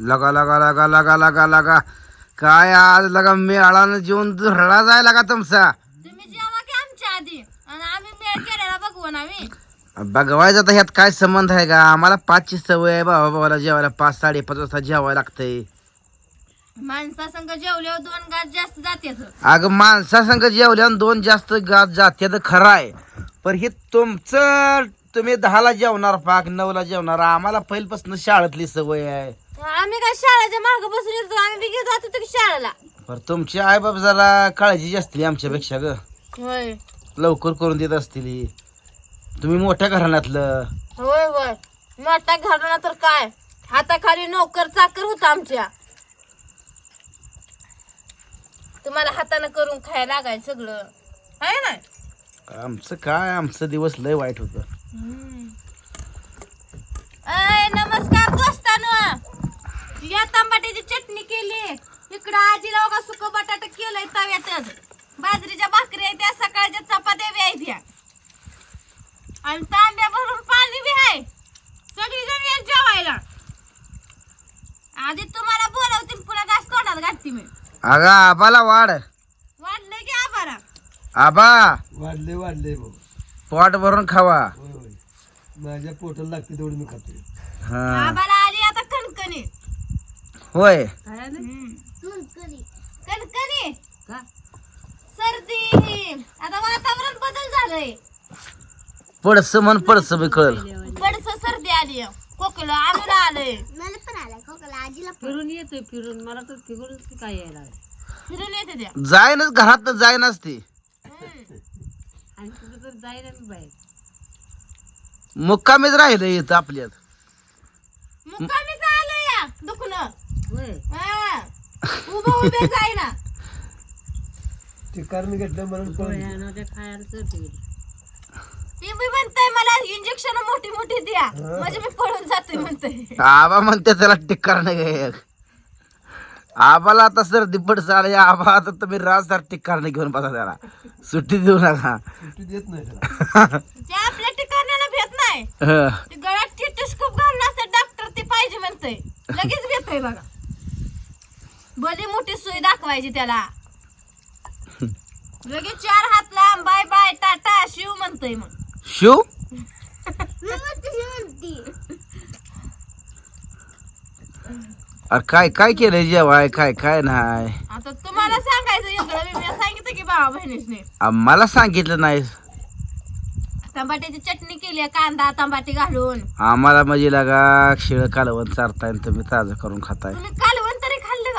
लगा लगा लगा लगा लगा लगा. काय आज लगा मेळानं जेवण धुरळा जाय लागा तुमचा? तुम्ही जेवा की आमच्या आधी. आणि आम्ही मेळ केलेला बघवून आम्ही. बघवायचं आता ह्यात काय संबंध आहे का? आम्हाला पाचची सवय आहे बाबा बाबाला जेवायला पाच साडेपाच वाजता जेवायला लागतंय. माणसा संग जेवल्यावर दोन गाज जास्त जाते अगं माणसासंग जेवल्यानं दोन जास्त गात जाते तर खरं आहे पण हे तुमचं तुम्ही दहाला जेवणार पाक नऊला जेवणार. आम्हाला पहिल्यापासून शाळेतली सवय आहे. आम्ही काय शाळेच्या मागे बसून येतो आम्ही बी घेत जातो की शाळेला. पर तुमचे आई बाप जरा काळजी जास्त आहे आमच्यापेक्षा ग. होय. लवकर करून देत असतील ही. तुम्ही मोठ्या घराण्यातलं. होय होय. मोठा घराणा तर काय? हाताखाली नोकर चाकर होता आमच्या. तुम्हाला हाताने करून खायला लागायचं सगळं. आहे ना? आमचं काय? आमचं दिवस लय वाईट होत. अय नमस्कार दोस्तानो. या तांबाट्याची चटणी केली. इकडं आजीला बघा सुक बटाटा केलंय तव्यातच. बाजरीच्या भाकरी आहे त्या सकाळच्या चपात्या बी आहेत त्या आणि तांब्या भरून पाणी बी आहे. सगळी जण या जेवायला. आधी तुम्हाला बोलवतील पुन्हा घास तोंडात घालते मी. अगं आबाला वाढ. वाढलंय की आबारा आबा. वाढले वाढले भाऊ पोट भरून खावा. होय होय. माझ्या पोटाला लागते तेवढं मी खातोय. हा. आबाला आली आता कणकणी. होय. कणकणी. सर्दी. आता वातावरण बदल झालंय. पडस म्हण पडस बी कळ बडस सर्दी आली. खोकला आम्हाला आलंय. फिरून येतोय फिरून. मला तर फिरून काय यायला लागलं. फिरून येते त्या जायनच घरात जायनच ती. हम्म. आणि कुठं तर जायला मी बाहेर. मुक्कामीच राहिलं इथं आपल्यात. मुक्कामीच आलंय या दुखणं. हा. उभं ते कारण घेतलं म्हणून ती बी म्हणताय मला इंजेक्शन मोठी मोठी द्या. म्हणजे मी पळून जातोय म्हणतोय आबा म्हणते त्याला टिक्कार नाही आबाला आता सर्दी पडस आली आबा आता तुम्ही राजदार टिक्कार नाही घेऊन बसा त्याला. सुट्टी देऊ नका. सुट्टी देत नाही त्याला. ते आपल्या ठिकाणाला भेट नाही. हं. ते गळ्यात टेटस्कोप घालून असं डॉक्टर ते पाहिजे म्हणतोय लगेच भेटतोय बघा. भली मोठी सुई दाखवायची त्याला. लगेच चार हात लांब बाय बाय टाटा शिव म्हणतोय मग. शिव? अरे काय काय केलंय जेवाय? काय काय नाही. आता तुम्हाला सांगायचं इकडं मी मी सांगितलं की भावा आ, मला सांगितलं नाही. टमाट्याची चटणी केली आहे, कांदा टमाटे घालून. आम्हाला म्हणजे लागा शिळ कालवण चारताय आणि तुम्ही ताजं करून खाताय. तुम्ही कालवण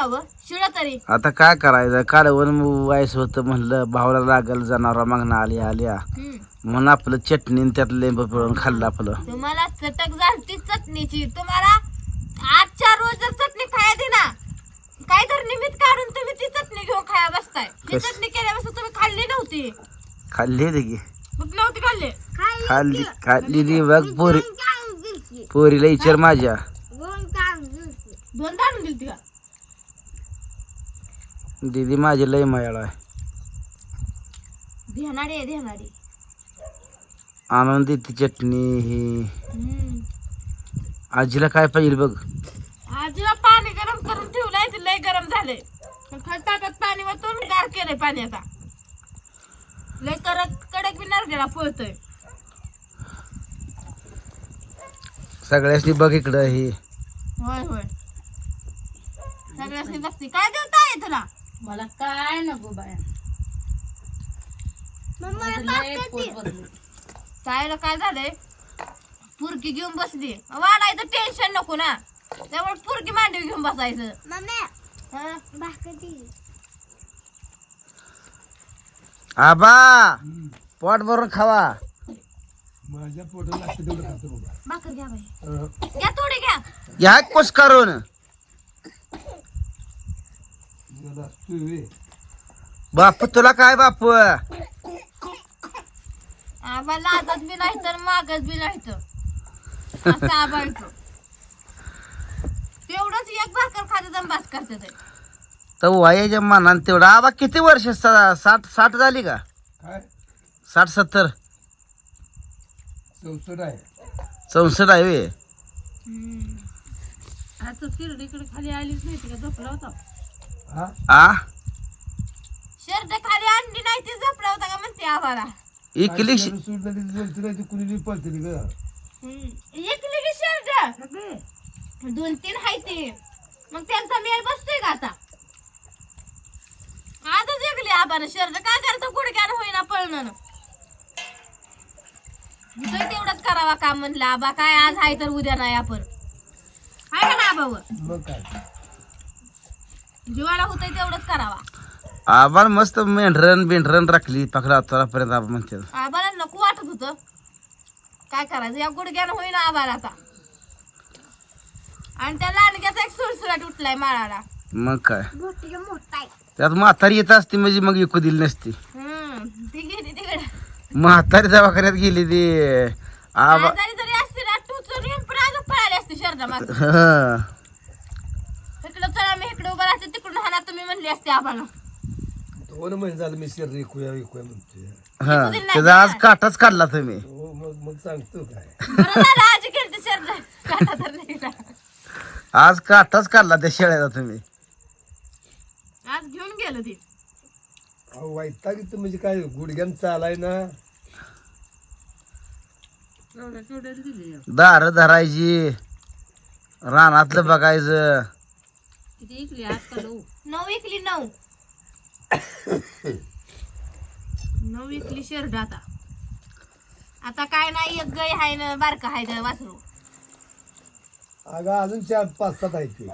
तरी शिळ आता काय करायचं? कालवण वायस होतं म्हणलं भावाला लागल जनावर मागणं आली आल्या हम्म. म्हणून आपलं चटणी आणि त्यात लिंब पिळून खाल्लं आपलं. तुम्हाला चटक झालती चटणीची. तुम्हाला आजच्या रोज जर चटणी खाया दे ना काय तर निमित्त काढून तुम्ही ती चटणी घेऊन खाया बसताय. ती कस- चटणी केल्यापासून तुम्ही खाल्ली नव्हती. खाल्ली होती की? नव्हती खाल्ली. खाल्ली खाल्ली बघ पोरी. पोरीला विचार माझ्या. दोन आणून दिली का? दीदी माझी लय मायाळ आहे. धेनाडी आहे धेनाडी. आणून देते चटणी ही. हम्म. आजीला काय पाहिजे बघ. आजीला पाणी गरम करून ठेवलंय ते लय गरम झालंय. पण खाली ताटात पाणी वतून गार केलंय पाणी आता. लय कडक कडक बी नरगेला पळतोय. सगळ्यासनी बघ इकडं ही. होय होय. सगळ्यासनी बघते काय देवता आहे तुला? मला काय नको बाया. लय पोट भरलं. ताईला काय झालंय? पुरकी घेऊन बसली. वाढायचं टेन्शन नको ना. त्यामुळे पुरकी मांडवी घेऊन बसायचं. हं? आबा पोट भरून खावा. माझ्या पोटाला लागते तेवढं खातो बाबा. भाकर घ्या बाई. अं, घ्या थोडी घ्या. घ्या कोस करून. बापू तुला काय बापू? आबा लाजत बी नाही तर मागत बी नाही तर. असं तेवढंच एक भाकर खाते दम बास करते ते. तर वयाच्या मानान तेवढा. आबा किती वर्ष सा- साठ साठ झाली का? काय? साठ सत्तर. चौसष्ट आहे. चौसष्ट आहे. आता खाली आलीच नाही का? झोपला होता. आ? शर्ट खाली आणली नाही ती झपला होता का म्हणते आम्हाला? इकली आणि सोडलं की बोलते नाही ती कुणी पळते ग. एकली की शर्ट? सगळे दोन तीन हाय ते. मग त्यांचा मेळ बसतोय का आता? आजच एकली आबानं शर्ट. काय करतो गुडघ्यानं होईना पळणं? तेवढंच करावा काम म्हणलं आबा काय आज हाय तर उद्या नाही आपण. हाय का ना आबावर मग काय? जीवाला होतंय तेवढंच करावा. आबार मस्त मेंढरण बिंढरण राखली पकडा आतापर्यंत आपण म्हणते. आबाला नको वाटत होतं. काय करायचं? या गुडघ्यानं होईना आबाला आता. आणि त्या लांडग्याचा एक सुळसुळाट उठलाय माळाला. मग काय? त्यात म्हातारी येत असती म्हणजे मग इकू दिली नसती. हम्म ती गेली तिकडे. म्हातारी दवाखान्यात गेली ती. आबा आजारी जरी असते ना टुचून येऊन पण अजून पळाली असते शर्दा माग हं. इकडं उभं राहते तिकडून हाना तुम्ही म्हणली असते आम्हाला. दोन महिने झालं मी शरीर ऐकूया ऐकूया म्हणते. हं. त्याचा आज काटाच काढला तुम्ही. हो मग मग सांगतो काय. बरं झालं आजी गेलती शर्दा काटा तर नाही ना. आज काटाच काढला त्या शेळ्याचा तुम्ही. आज घेऊन गेलो ती. अहो वैताग म्हणजे काय गुडघ्यान चालाय ना. दार धरायची रानातलं बघायचं. किती इकली आठ का नऊ? नऊ विकली नऊ. नऊ विकली शर्ट आता. आता काय नाही एक गाय हाय ना बारका हाय ना वासरू. अगं अजून चार पाच सात आहेत ते.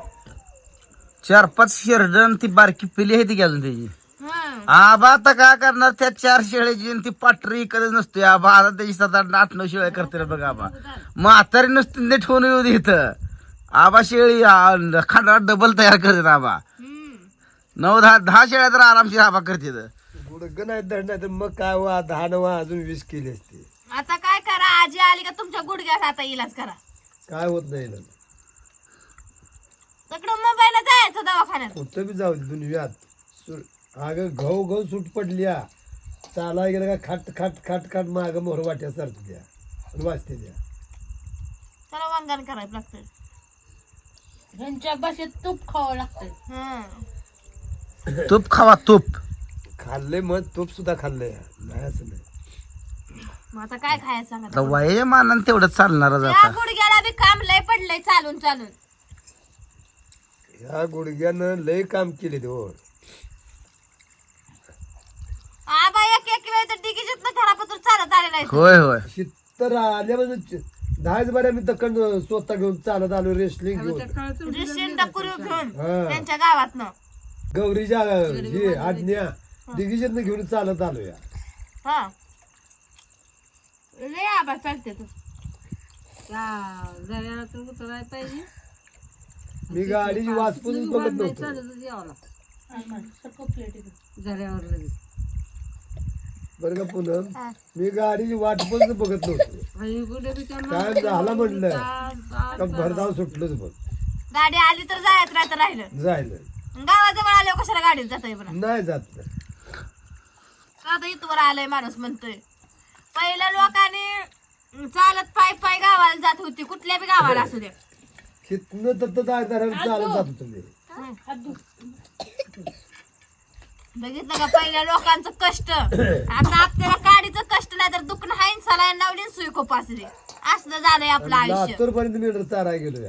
चार पाच शेरडन ती बारकी पिली आहे ती की अजून त्याची? हं. आबा आता काय करणार? त्या चार शेळ्याची आणि ती पाटरी कधी नसते आबा आता त्याची सात आठ आठ नऊ शेळ्या करते रे बघा आबा. म्हातारी नुसती नीट होऊन येऊ दे इथं. आबा शेळी खांडा डबल तयार करते आबा. नऊ दहा दहा शेळ्या तर आरामशीर आबा करते गुडघं नाही धड नाही तर मग काय वा दहा नवा अजून वीस केली असते. आता काय करा आजी आली का तुमच्या गुडघ्यात आता इलाज करा. काय होत नाही ना. तिकडं मुंबईला जायचं दवाखान्यात. कुठं बी जाऊ दे दुनियात. अगं गहू गहू सूट पडल्या. चालाय गेलं का खाट खाट खाट खाट माग मोहर वाट्या सरतो द्या वाचते द्या. त्याला वांगण करायला लागतं ह्यांच्या भाषेत तूप खावं हं. तूप खावा तूप. खाल्ले मग तूप सुद्धा खाल्लंय. नाही असं नाही. मग आता काय खायचं सांगा आता? वय मानानं तेवढं चालणारच त्या आता. गुडघ्याला बी काम लय पडलंय चालून चालून. ह्या गुडघ्यानं लय काम केले ते. हो आबा एक एक वेळ तर डिगीजीत ना घरापासून चालत आले नाही होय होय. शित्तर आल्यापासून दहाच बऱ्या मी तकंड स्वतः घेऊन चालत आलो रेसलिंग घेऊन. घेऊन हा. त्यांच्या गावातनं. गौरीच्या हे आज्ञा. दिग्विजयनं घेऊन चालत आलो या. हा. लय आबा चालते तू. त्या जऱ्याला तर उतरायला पाहिजे? मी गाडीची वाचपून बघत नाही नव्हतो. चालतच यावं लागतं. जऱ्यावर लगेच. बरं का पुनम? हा. मी गाडीची वाट पण बघत नव्हतो. काय झालं तास- का भरधाव सुटलोच बघ. गाडी आली तर जायचं नाही तर राहिलं. जायला. गावाजवळ आल्यावर कशाला गाडीत जाता नाही जात. नाही. आता इथवर आलंय माणूस म्हणतोय? पहिल्या लोकांनी चालत पाय पाय गावाला जात होती. कुठल्या बी गावाला असू दे. तिथनं तर चालत जात होतो. मी बघितलं का पहिल्या लोकांचं कष्ट? आता आपल्याला गाडीचं कष्ट नाही तर दुखणं हाईन सलाईन लावली सुई खोपासली असलं. झालंय आपलं आयुष्य. पर्यंत चाराय गेलो